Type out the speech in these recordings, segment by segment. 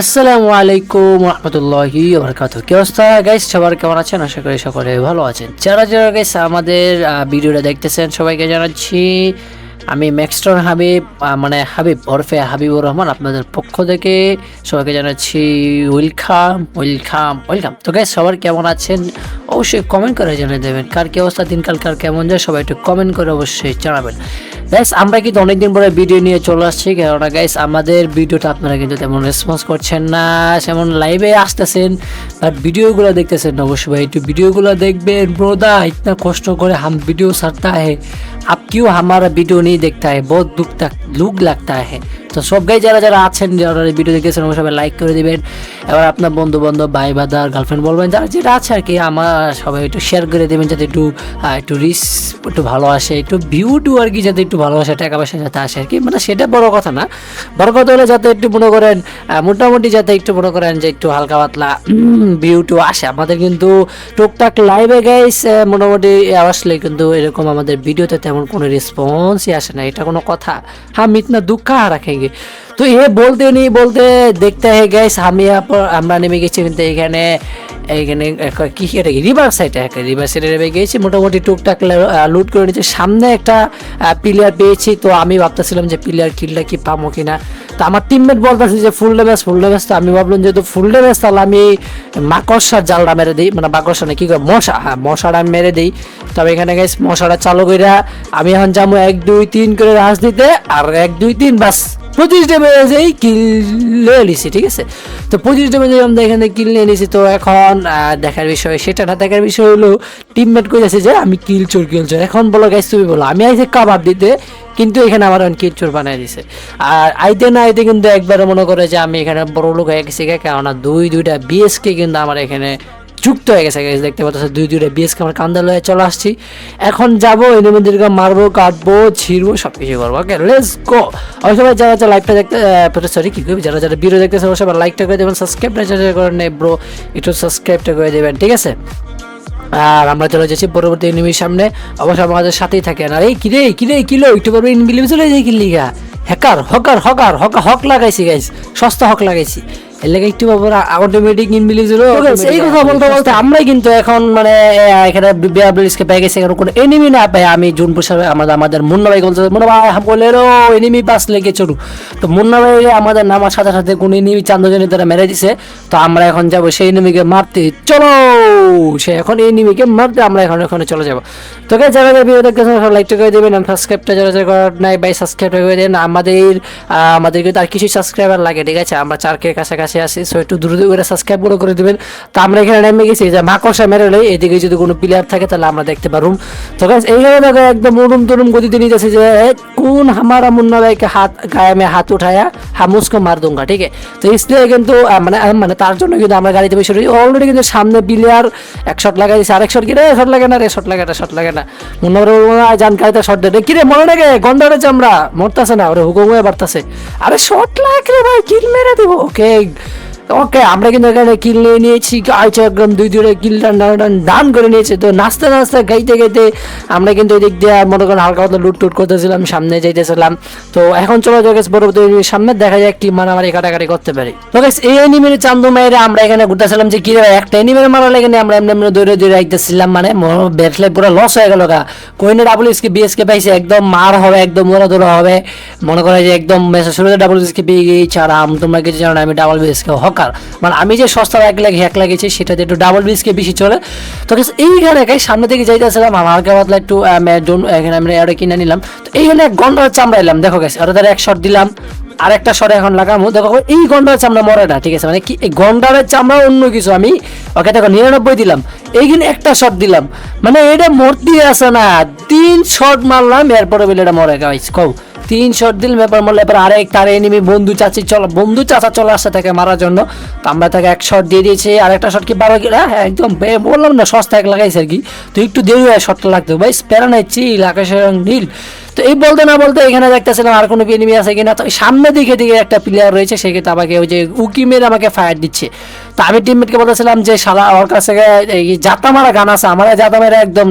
আসসালামু আলাইকুম রহমতুল্লাহি বরকাত কি অবস্থা? গাইস সবার কেমন আছেন? আশা করি সকলে ভালো আছেন। যারা যারা গাইস আমাদের ভিডিওটা দেখতেছেন, সবাইকে জানাচ্ছি, আমি ম্যাক্সটন হাবিব মানে হাবিব, ওরফে হাবিবুর রহমান আপনাদের পক্ষ থেকে সবাইকে জানাচ্ছি ওয়েলকাম ওয়েলকাম ওয়েলকাম তো গাইস সবার কেমন আছেন? অবশ্যই কমেন্ট করে জানিয়ে দেবেন। কার কি অবস্থা? দিনকাল কার কেমন যায়? সবাই একটু কমেন্ট করে অবশ্যই জানাবেন। গাইস আমরা কিন্তু অনেকদিন পরে ভিডিও নিয়ে চলে আসছি, কেননা গাইস আমাদের ভিডিওটা আপনারা কিন্তু তেমন রেসপন্স করছেন না, সেমন লাইভে আসতেছেন বাট ভিডিওগুলো দেখতেছেন অবশ্যই ভাই। একটু ভিডিওগুলো দেখবেন ব্রোদা ইতনা কষ্ট করে হাম ভিডিও সারতা হে আপকিও হামারা ভিডিও নেই দেখতা হে বহুত দুঃখ লুক লাগতা হে তো সব গাই যারা যারা আছেন, যারা ভিডিও অবশ্যই সবাই লাইক করে দিবেন। এবার আপনার বন্ধু বান্ধব ভাই বাদার গার্লফ্রেন্ড বলবেন, যারা যেটা আছে আর কি, আমার সবাই একটু শেয়ার করে দেবেন যাতে একটু একটু রিস একটু ভালো আসে, একটু ভিউ টু আর কি যাতে একটু ভালো আসে, টাকা পয়সা যাতে আসে আর কি। মানে সেটা বড় কথা না। বড় কথা হলে যাতে একটু মনে করেন মোটামুটি যাতে একটু মনে করেন যে একটু হালকা পাতলা ভিউ টু আসে। আমাদের কিন্তু টুকটাক লাইভে গাইস মোটামুটি আসলে কিন্তু এরকম আমাদের ভিডিওতে তেমন কোনো রেসপন্সই আসে না। এটা কোনো কথা। হ্যাঁ হাম ইতনা দুঃখ রাখেंगे তো এ বলতে নেই, বলতে দেখতে হয় গাইস আমি আমরা নেমে গেছি কিন্তু এখানে এইখানে এক- কি এটা কি রিভার সাইডে একটা রিভার সাইডে নেমে গেছি। মোটামুটি টুকটাক লুট করে নিচ্ছে সামনে একটা প্লেয়ার পেয়েছি। তো আমি ভাবতেছিলাম যে প্লেয়ার কিলটা কি পাবো কিনা। তো আমার টিমমেট বলতেছে যে ফুল ড্যামেজ ফুল ড্যামেজ তো আমি ভাবলাম যেহেতু ফুল ড্যামেজ তাহলে আমি মাকড়সার জালটা মেরে দিই। মানে মাকড়সা না, কি করে মশা হ্যাঁ মশাটা আমি মেরে দিই। তবে এখানে গেছে মশাটা চালু কইরা আমি এখন যাব এক, দুই, তিন করে রাজ দিতে আর এক, দুই, তিন, বাস। পঁচিশ ড্যামেজেই কিল নিছি, ঠিক আছে? তো পঁচিশ ড্যামেজে আমরা এখানে কিল নিয়ে নিছি, তো এখন দেখার বিষয় সেটা না, দেখার বিষয় হলো টিমমেট করেছে যে, আমি কিল চোর কিল চোর। এখন বলো গাইস তুমি বলো। আমি আইসি কাবাব দিতে, কিন্তু এখানে আমার কিল চোর বানাই দিছে। আর আইতে না আইতে কিন্তু একবারে মনে করে যে, আমি এখানে বড় লোক হয়ে গেছি কেননা দুই, দুইটা বিএসকে কিন্তু আমার এখানে যুক্ত হয়ে গেছে guys, দেখতে পাচ্ছ দুই দুইটা বিএসকে আমার কান্দা লয়ে চলে আসছি। এখন যাব এনিমেদেরকে মারবো কাটবো ছিঁড়বো সব কিছু করব ওকে লেটস গো আমি সবাই যারা যারা লাইভটা দেখতে সরি কি করবি? যারা যারা ভিডিও দেখতেছে অবশ্যই লাইকটা করে দেবেন সাবস্ক্রাইবটা যারা করেন ব্রো একটু সাবস্ক্রাইবটা করে দেবেন ঠিক আছে? আর আমরা চলে যাচ্ছি পরবর্তী এনিমির সামনে। অবশ্যই আমাদের সাথেই থাকেন আর এই কিরে কিরে কিলো একটু পরে ইনবিলিভ চলে যাই কিনলি গা হ্যাকার হকার হকার হকা হক লাগাইছি গাইস সস্তা হক লাগাইছি। এর লাগে একটু বাবুর অটোমেটিক ইনবিলিভ এই কথা বলতে বলতে আমরাই কিন্তু এখন মানে এখানে বিয়াবলিসকে পেয়ে গেছি এখানে কোনো এনিমি না পাই আমি জুনপুর সাহেব আমাদের আমাদের মুন্না ভাই মুন্না ভাই এনিমি পাস লেগে চলু তো মুন্না ভাই আমাদের নামার সাথে সাথে কোনো এনিমি চান্দজনী তারা মেরে দিছে। তো আমরা এখন যাব সেই এনিমিকে মারতে। চলো! সে এখন এই এনিমিকে মারতে আমরা এখন ওখানে চলে যাব। তো গাইস যারা ভিডিও দেখতেছেন লাইকটা করে দেবেন আর সাবস্ক্রাইবটা যারা যারা করার নাই ভাই সাবস্ক্রাইব করে দেন। আমাদের আমাদের কিন্তু আর কিছু সাবস্ক্রাইবার লাগে ঠিক আছে? আমরা চার কে পাশে আসি সো একটু দ্রুত করে সাবস্ক্রাইব করে করে দেবেন। তো আমরা এখানে নেমে গেছি যে মাকড়সা মেরালে, এদিকে যদি কোনো প্লেয়ার থাকে তাহলে আমরা দেখতে পারুম। তো গাছ এইখানে দেখো একদম উড়ুম তুরুম গতিতে নিয়ে যাচ্ছে যে কোন হামারা মুন্না ভাইকে হাত, গায়ে মে হাত উঠায়া হামুসকে মার দুঙ্গা, ঠিক আছে? তো ইসলিয়ে কিন্তু মানে মানে তার জন্য কিন্তু আমরা গাড়িতে বসে রয়েছি অলরেডি কিন্তু সামনে প্লেয়ার এক শট লাগাই দিচ্ছে আরেক শট কিরে শট লাগে না রে শট লাগে না শট লাগে না। মুন্না জান কারিতে শট দেয় কিরে মনে রেখে গন্ধারে চামড়া মরতাছে না, ওরে হুকুম হয়ে বাড়তাছে। আরে শট লাগলে ভাই কিল মেরে দেবো। ওকে ওকে আমরা কিন্তু এখানে কিল নিয়ে নিয়েছি। গাইছে একদম দুই দুটো কিলটা ডান করে নিয়েছে। তো নাচতে নাচতে গাইতে গাইতে আমরা কিন্তু ওই দিক দিয়ে মনে করেন হালকা পাতলা লুট টুট করতেছিলাম সামনে যাইতেছিলাম। তো এখন চলে যাও গেছে পরবর্তী সামনে দেখা যায় কি মারামারি কাটাকাটি করতে পারি। guys, এই এনিমের চান্দু মেয়েরে আমরা এখানে ঘুরতেছিলাম যে কি একটা এনিমের মারা লেগে আমরা এমনি এমনি দৌড়ে দৌড়ে আইতেছিলাম মানে ব্যাটলে পুরো লস হয়ে গেল গা। কোইনে ডাবল এসকে বিএসকে পাইছে একদম মার হবে একদম ওরা দৌড়া হবে। মনে করে যে একদম শুরুতে ডাবল এসকে পেয়ে গেছি আর আম তোমরা কিছু জানো আমি ডাবল বিএসকে হকার মানে আমি যে সস্তা এক লাগে হ্যাক লাগিয়েছি সেটাতে একটু ডাবল বিএসকে বেশি চলে। তো এইখানে গাই সামনে থেকে যাইতেছিলাম হালকা পাতলা একটু এখানে আমরা এটা কিনে নিলাম। তো এইখানে এক হচ্ছে আমরা এলাম দেখো গেছে ওরা এক শট দিলাম, আর একটা শট এখন লাগামো। দেখো, এই গন্ডার চামড়া মরে না, ঠিক আছে? মানে কি, এই গন্ডারের চামড়া অন্য কিছু আমি ওকে দেখো, নিরানব্বই দিলাম। এইখানে একটা শট দিলাম। মানে এটা মরতে আসে না। তিন শট মারলাম, এরপরে বলে এটা মরে গাইস কও। তিন শট দিল ব্যাপার মনে এবার আরেক তার এনিমি বন্ধু চাচি চলো বন্ধু চাচা চলে আসছে তাকে মারার জন্য। তো আমরা তাকে এক শট দিয়ে দিয়েছি। আর একটা শট কি বারো হ্যাঁ, একদম। বললাম না সস্তা এক লাগাইছে আর কি। তো একটু দেরি হয় শটটা লাগতো। ভাই স্প্যারা নাই চিল আকাশের নীল। তো এই বলতে না বলতে এখানে দেখতেছিলাম আর কোনো এনিমি আছে কিনা? তো সামনে দিকে দিকে একটা প্লেয়ার রয়েছে, সে কিন্তু আমাকে ওই যে উকিমের আমাকে ফায়ার দিচ্ছে। তো আমি টিমমেটকে বলেছিলাম যে, শালা, ওর কাছে জাতা মারা গান আছে, আমার জাতা মারা একদম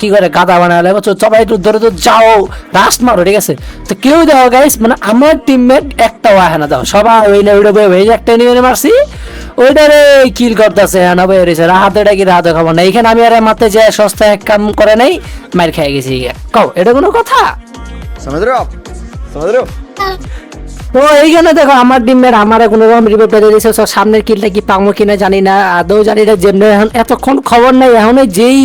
কি করে, গাদা বানালে বলছো সবাই একটু ধরে তো যাও রাস মারো, ঠিক আছে? তো কেউ দাও গাইস মানে আমার টিমমেট একটা ওয়াহে না দাও সবাই ওই না ওইটা একটা নিয়ে মারছি ওইটারে কিল করতেছে হ্যাঁ ভাই রেছে রাহাত এটা কি রাহাত খাব না এইখানে আমি আর মাতে যে সস্তা এক কাম করে নাই মার খেয়ে গেছি। কও এটা কোনো কথা? সমাদ্র সমাদ্র তো এই জন্য দেখো, আমার ডিমের, আমার কোনো রকম রিপোর্ট বেড়ে দিয়েছে সব সামনের কিলটা কি পাবো কিনা জানি না, আদৌ জানি না, যেমনি এখন এতক্ষণ খবর নাই এখন যেই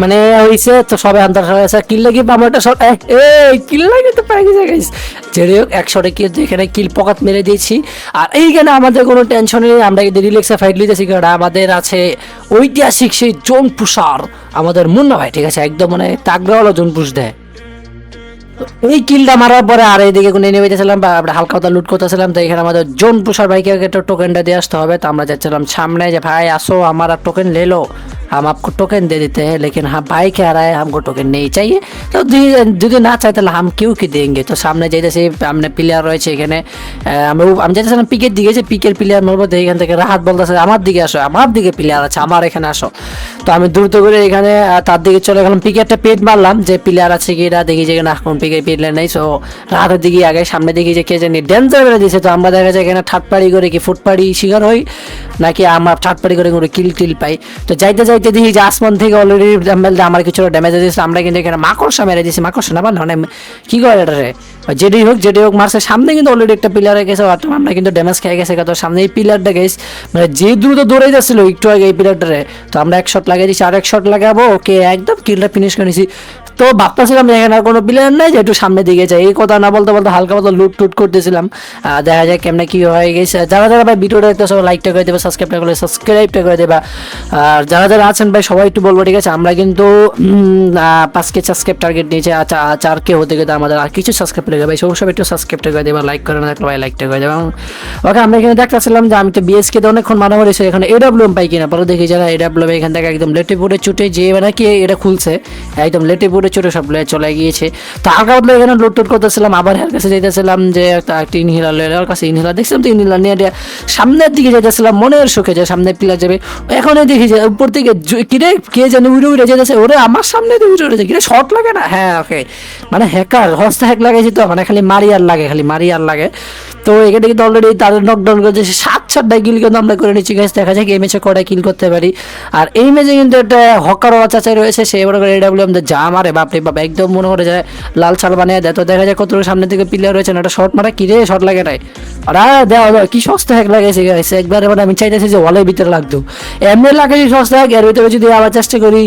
মানে হয়েছে তো সবে আন্তর কিল্লা কি পাবো এটা সব এই কিলটা তো পাই গেছে গাইস যেটাই হোক, একশোটে কিল, যেখানে কিল পকাত মেরে দিয়েছি। আর এইখানে আমাদের কোনো টেনশন নেই, আমরা কিন্তু রিলেক্সে ফাইট লিখেছি কারণ আমাদের আছে ঐতিহাসিক সেই জোন পুষার আমাদের মুন্না ভাই, ঠিক আছে? একদম মানে তাগড়াওয়ালা জোন পুষ দেয় এই কিলটা মারার পরে আর এইদিকে কোনো নেমে যাচ্ছিলাম বা আমরা হালকা কথা লুট করতেছিলাম, তো এখানে আমাদের জোন পুষার ভাইকে একটা টোকেনটা দিয়ে আসতে হবে। তো আমরা যাচ্ছিলাম সামনে যে, ভাই, আসো, আমার টোকেন ले लो हम आपको टोकन दे देते हैं, लेकिन हाँ भाई कह रहा है, हमको टोकन नहीं चाहिए। তো যদি না চাই তাহলে হাম কেউ কি দেঙ্গে তো সামনে যেতেছি সামনে প্লেয়ার রয়েছে এখানে আমরা আমি যেতেছিলাম পিকের দিকে যে পিকের প্লেয়ার মেরবো এখান থেকে রাহাত বলতেছে আমার দিকে আসো আমার দিকে প্লেয়ার আছে আমার এখানে আসো তো আমি দ্রুত করে এখানে তার দিকে চলে গেলাম পিকে একটা পেট মারলাম যে প্লেয়ার আছে কি এটা দেখি যে না কোন পিকে প্লেয়ার নেই সো রাহাতের দিকে আগে সামনে দেখি যে কে জানি ডেঞ্জার বেড়ে দিয়েছে তো আমরা দেখা যায় এখানে ঠাটপাড়ি করে কি ফুটপাড়ি শিকার হই নাকি আমরা ঠাটপাড়ি করে কোনো কিল টিল পাই তো যাইতে যাই যাইতে দেখি যে আসমান থেকে অলরেডি আমার কিছু ড্যামেজ দিয়েছে আমরা কিন্তু এখানে মাকড়সা মেরে দিয়েছি, মাকড়সা না মানে কি করে এটা রে? যেটি হোক যেটি হোক, মারছে। সামনে কিন্তু অলরেডি একটা পিলার গেছে আর আমরা কিন্তু ড্যামেজ খেয়ে গেছে তো সামনে এই পিলারটা গেছি মানে যে দ্রুত দৌড়ে যাচ্ছিল, একটু আগে এই পিলারটারে তো আমরা এক শট লাগিয়ে দিচ্ছি আর এক শট লাগাবো ওকে একদম কিলটা ফিনিশ করে নিছি তো ভাবতেছিলাম যে এখানে আর কোনো প্লেয়ার নাই যে একটু সামনের দিকে যাই। এই কথা না বলতে বলতে হালকা পাতলা লুট টুট করতেছিলাম। দেখা যায় কেমনে কি হয়ে গেছে। যারা যারা ভাই ভিডিওটা দেখতে সবাই লাইকটা করে দেবে সাবস্ক্রাইবটা করে সাবস্ক্রাইবটা করে দেবা। আর যারা যারা আছেন ভাই সবাই একটু বলব ঠিক আছে? আমরা কিন্তু উম, আহ, পাঁচ কে সাবস্ক্রাইব টার্গেট নিয়েছে চার কে হতে গেলে আমাদের আর কিছু সাবস্ক্রাইব লেগে ভাই। সব একটু সাবস্ক্রাইবটা করে দেবা লাইক করে না থাকলে ভাই লাইকটা করে দেবা। ওকে আমরা এখানে দেখতেছিলাম যে আমি তো বিএসকে তে অনেকক্ষণ মানামারি হয়েছে এখানে এডাব্লিউএম পাই কিনা? পরে দেখি যারা এডাব্লিউএম এখান থেকে একদম লেটেপুরে ছুটে যে মানে কি এটা খুলছে একদম লেটেপুরে ছুটে সব চলে গিয়েছে। তো হালকা পাতলা এখানে লুট টুট করতেছিলাম, আবার এর কাছে যাইতেছিলাম যে একটা একটা ইনহেলার এর কাছে ইনহেলার দেখছিলাম তো ইনহেলার নিয়ে সামনের দিকে যাইতেছিলাম, মনের সুখে যে সামনে পিলার যাবে। এখনই দেখি যে উপর থেকে কিরে, কে জানি উড়ে উড়ে যেতেছে ওরে আমার সামনে দিয়ে উড়ে উড়ে কিরে শর্ট লাগে না? হ্যাঁ ওকে মানে হ্যাকার হস্তা হ্যাক লাগাইছি তো মানে খালি মারি আর লাগে, খালি মারি আর লাগে। তো এখানে কিন্তু অলরেডি তাদের নকডাউন করেছে সাত সাতটা কিল কিন্তু আমরা করে নিচ্ছি গাছ দেখা যায় কি এই ম্যাচে কটা কিল করতে পারি। আর এই ম্যাচে কিন্তু একটা হকার চাচাই রয়েছে, সে এবার এডাব্লিউ আমাদের যা মারে বাপরে বাপ, একদম মনে করে যায়, লাল ছাল বানিয়ে দেয়। তো দেখা যায় কত সামনে থেকে প্লেয়ার রয়েছে একটা শর্ট মারা কিরে শর্ট লাগে নাই? আর দেওয়া কি সস্তা হ্যাক লাগাইছে গাইস একবার এবার আমি চাইতেছি যে ওয়ালের ভিতরে লাগতো এমনি লাগাইছি সস্তা হ্যাক এর ভিতরে যদি আবার চেষ্টা করি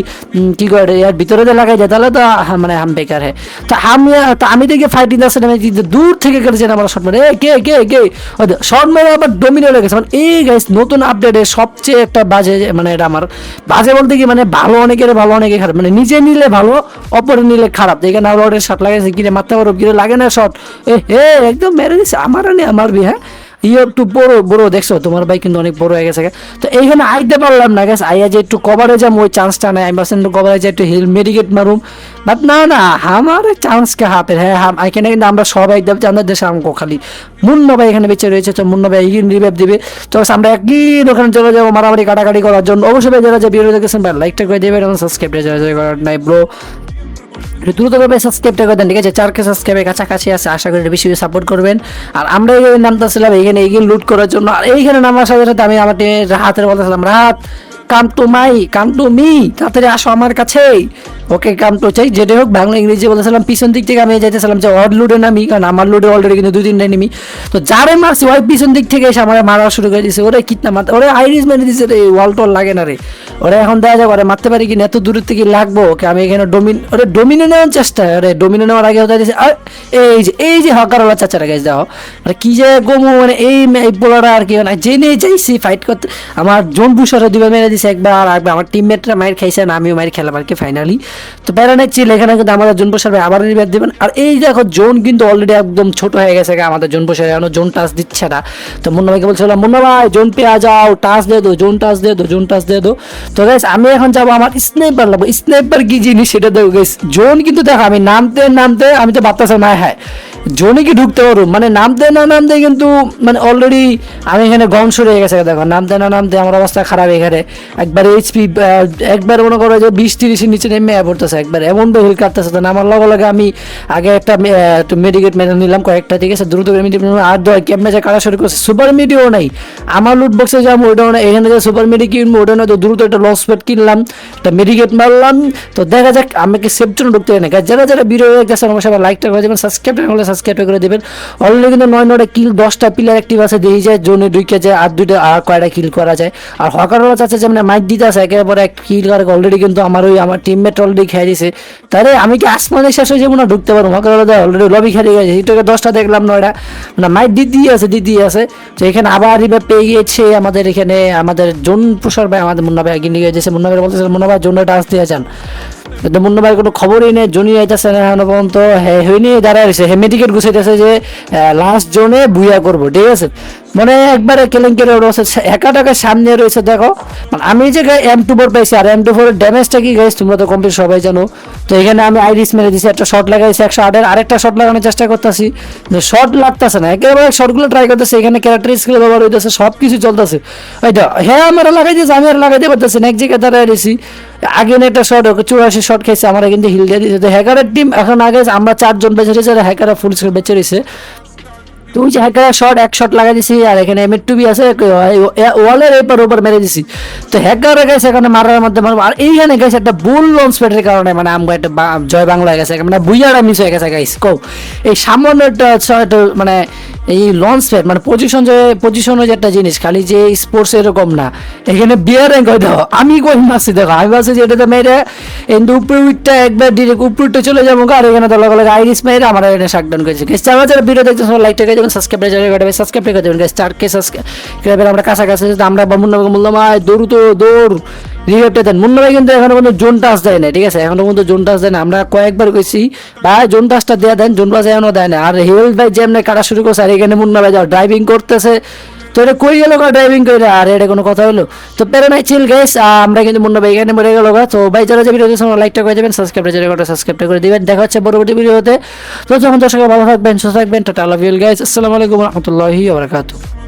কি করে এর ভিতরে দিয়ে লাগাই যায় তাহলে তো মানে হাম বেকার হ্যাঁ তো আমি তো আমি দেখি ফাইটিং আছে না দূর থেকে করেছেন আমার শর্ট মারে। কে কে কে? শর্ট মেরে আবার ডোমিনো লেগেছে মানে এই গাইস নতুন আপডেটে সবচেয়ে একটা বাজে মানে এটা আমার, বাজে বলতে কি মানে ভালো অনেকের ভালো অনেকে খারাপ। মানে নিজে নিলে ভালো অপরে নিলে খারাপ। এখানে আবার ওটা শট লাগাইছে কিরে মারতে পারো কিরে লাগে না শট এ, হে, একদম মেরে দিছে, আমার আনে আমার বি হ্যাঁ? ইয়ে একটু বড় বড়, দেখছ? তোমার ভাই কিন্তু অনেক বড় হয়ে গেছে তো এইখানে আইতে পারলাম না গেছে আইয়া যে একটু কভারে যাম ওই চান্সটা নাই। আমি ভাবছিলাম কভারে যে একটু হিল মেডিকেট মারুম। বাট না না, আমার চান্স কে হাতে হ্যাঁ হাম, এখানে কিন্তু আমরা সবাই দেব আমাদের দেশে আমকো খালি। মুন্না ভাই এখানে বেঁচে রয়েছে, তো মুন্না ভাই ইগিন রিভাইভ দিবে। তো আমরা একই ওখানে চলে যাব মারামারি, কাটাকাটি করার জন্য। অবশ্যই যারা যে ভিডিও দেখেছেন লাইকটা করে যারা যারা করার নাই ব্রো দ্রুতভাবে সাবস্ক্রাইবটা করে দেন, ঠিক আছে? চারকে সাবস্ক্রাইবের কাছাকাছি আছে, আশা করি বেশি বেশি সাপোর্ট করবেন। আর আমরা এখানে নামতেছিলাম, এইখানে এগিয়ে লুট করার জন্য, আর এইখানে নামার সাথে সাথে আমি আমার রাহাতের বলতেছিলাম Rahat come to my come to me তাড়াতাড়ি আসো আমার কাছে ওকে কাম টু চাই যেটা হোক, বাংলা, ইংরেজি বলেছিলাম পিছন দিক থেকে আমি যাইতেছিলাম যে অড লুডে নামি, কারণ আমার লুডে অলরেডি কিন্তু দুই তিনটা নেমি। তো যারে মারছি, ওই পিছন দিক থেকে এসে আমার মারা শুরু করে দিছে। ওরে কিতনা মারতে, ওরে আইরিস মেরে দিছে রে ওয়াল টল লাগে না রে। ওরে এখন দেখা যাবে ওরে মারতে পারি কিনা, এত দূরের থেকে লাগবো। ওকে, আমি এখানে ডোমিন ওরে ডোমিনে নেওয়ার চেষ্টা, ওরে ডোমিনে নেওয়ার আগে হতে আর এই যে এই যে হকারওয়ালা চাচারা গেছে দাও মানে কি যে গোমো মানে এই পোলারা আর কি মানে জেনে যাইছি ফাইট করতে। আমার জোন বুসারে দুবার মেরে দিছে একবার, আর একবার। আমার টিমমেটরা মায়ের খাইছে, না, আমিও মায়ের খেলাম আর কি ফাইনালি তো প্যারানাইট ছিল এখানে কিন্তু আমাদের জোন বুসার আবার রিভার দেবেন। আর এই দেখো, জোন কিন্তু অলরেডি একদম ছোট হয়ে গেছে আমাদের জোন বুসার এখনও জোন টাচ দিচ্ছে না। তো মুন্না ভাইকে বলছিলাম মুন্না ভাই, জোন পেয়ে যাও টাচ দিয়ে দো জোন টাচ দিয়ে দো জোন টাচ দিয়ে দো তো গাইস আমি এখন যাব আমার স্নাইপার লাগবো স্নাইপার কি জিনিস সেটা দেখো গাইস জোন কিন্তু দেখো, আমি নামতে নামতে আমি তো ভাবতেছি না হ্যাঁ। জোনে কি ঢুকতে পারো মানে নামতে না নামতে কিন্তু মানে অলরেডি আমি এখানে গম সরে গেছে, দেখো। নামতে না নামতে আমার অবস্থা খারাপ এখানে। একবার এইচপি একবার মনে করো যে বিশ তিরিশের নিচে নেমে পড়তেছে একবার। এমন হিল কাটতেছে তো নামার লগে লগে আমি আগে একটা মেডিকেট মেনে নিলাম কয়েকটা, ঠিক আছে? দ্রুত আর দয় ক্যাম্পে যে কাটা শুরু করছে সুপার মিডিও নাই। আমার লুট বক্সে যাব ওইটাও না এখানে যে সুপার মেডি কিনবো, ওটা না তো দ্রুত একটা লস পেট কিনলাম। একটা মেডিকেট মারলাম। তো দেখা যাক আমাকে সেফ জন্য ঢুকতে হয় না। যারা যারা ভিডিও দেখতেছেন আমার সবাই লাইকটা করে দেবেন সাবস্ক্রাইব হলে সাবস্ক্রাইব করে দেবেন। অলরেডি কিন্তু নয় নয়টা কিল দশটা পিলার অ্যাক্টিভ আছে দেখি যায় জোনে ঢুকে যায়, আর দুইটা, আর কয়টা কিল করা যায়। আর হকারওয়ালা চাচ্ছে যে মানে মাইক দিতে আছে একেবারে এক কিল করে অলরেডি কিন্তু আমার ওই আমার টিমমেট অলরেডি খেয়ে দিছে। তাহলে আমি কি আসমানে শেষ হয়ে যাব না, ঢুকতে পারব? হকারওয়ালা অলরেডি লবি খেলে গেছে। এটাকে দশটা দেখলাম, নয়টা। মানে মাইক দিতেই আছে দিতেই আছে। তো এখানে আবার রিভার পেয়ে গিয়েছে আমাদের এখানে, আমাদের জোন প্রসার ভাই, আমাদের মুন্না ভাই এগিয়ে নিয়ে গেছে মুন্না ভাই বলতেছে, মুন্না ভাই জোনটা আসতে যান। মুন্না ভাই কোনো খবরই নেই জনি আইতেছে না এখনও পর্যন্ত। হ্যাঁ হয়ে নিয়ে দাঁড়ায় রয়েছে। হ্যাঁ মেডিকেট গুছাইতেছে যে লাস্ট জোনে বুয়া করব, ঠিক আছে? মানে একবারে কেলেঙ্কের একা টাকার সামনে রয়েছে, দেখো। মানে আমি যে এম টু ফোর পাইছি, আর এম টু ফোর ড্যামেজটা কি গাইছি তোমরা তো কমপ্লিট সবাই জানো। তো এখানে আমি আইরিস মেরে দিছি, একটা শট লাগাইছি, একশো আটের আরেকটা শট লাগানোর চেষ্টা করতেছি। শট লাগতেছে না, একেবারে শটগুলো ট্রাই করতেছে, এখানে ক্যারেক্টারিস্টগুলো ব্যবহার হইতেছে সব কিছু চলতেছে হ্যাঁ আমার লাগাই দিয়েছে, আমি আর লাগাইতে পারতেছি না, এক জায়গায় দাঁড়ায় রয়েছি। আগে একটা শট চুরাশি শট খেয়েছে, আমরা কিন্তু হিল দিয়ে দিয়েছে। হ্যাকারের টিম এখন আগে আমরা চারজন বেঁচে রয়েছে, আর হ্যাকাররা ফুল স্ক্রিন বেঁচে রয়েছে। তো ওই যে হ্যাকার শট এক শট লাগাই দিছি আর এখানে এম টু বি আছে ওয়ালের এপার ওপার মেরে দিছি তো হ্যাকার গেছে এখানে মারার মধ্যে মারবো। আর এইখানে গেছে একটা বুল লঞ্চ প্যাডের কারণে মানে আমগো একটা জয় বাংলা গেছে মানে বুইয়াটা মিস হয়ে গেছে গাইস কও। এই সামান্য একটা মানে এই লঞ্চ প্যাড মানে পজিশন যে পজিশন যে একটা জিনিস, খালি যে স্পোর্টস এরকম না। এখানে বিয়ার র্যাঙ্ক হয়, দেখো, আমি কই মারছি, দেখো, আমি ভাবছি যে এটাতে মেরে কিন্তু উপরে উইটটা একবার ডিরেক্ট উপরে উইটটা চলে যাব, আর এখানে তো লগে আইরিস মেরে আমার এখানে শাকডাউন করেছে। গাইস যারা যারা ভিডিও দেখতে সবাই লাইক দেবেন সাবস্ক্রাইব করে দেবেন সাবস্ক্রাইব করে দেবেন। গাইস চার কে সাবস্ক্রাইব আমরা কাছাকাছি আমরা বা মুন্না ভাইকে দৌড় তো দৌড়। রিভেপটা দেন। মুন্না ভাই কিন্তু এখনও পর্যন্ত জোন টাচ দেয় না ঠিক আছে? এখনও পর্যন্ত জোন টাচ দেয় না আমরা কয়েকবার কইছি, ভাই, জোন টাচটা দেয়া দেন, জোন টাচ এখনও দেয় না আর হেল ভাই যেমনি কাটা শুরু করছে, আর এখানে মুন্না ভাই যাও ড্রাইভিং করতেছে। তো এটা কই গেল ড্রাইভিং করে আর, এটা কোনো কথা হলো? তো পেরে নাই চিল গাইস আমরা কিন্তু মুন্না ভাই এখানে মরে গেল তো ভাই, যারা যে ভিডিও দেখছেন লাইকটা করে দেবেন সাবস্ক্রাইব যারা করে সাবস্ক্রাইব করে দিবেন। দেখা হচ্ছে পরবর্তী ভিডিওতে তো যখন দর্শক, ভালো থাকবেন, সুস্থ থাকবেন। টাটা লাভ ইউ গাইস আসসালামু আলাইকুম রহমতুল্লাহি ওয়া বারাকাতুহু।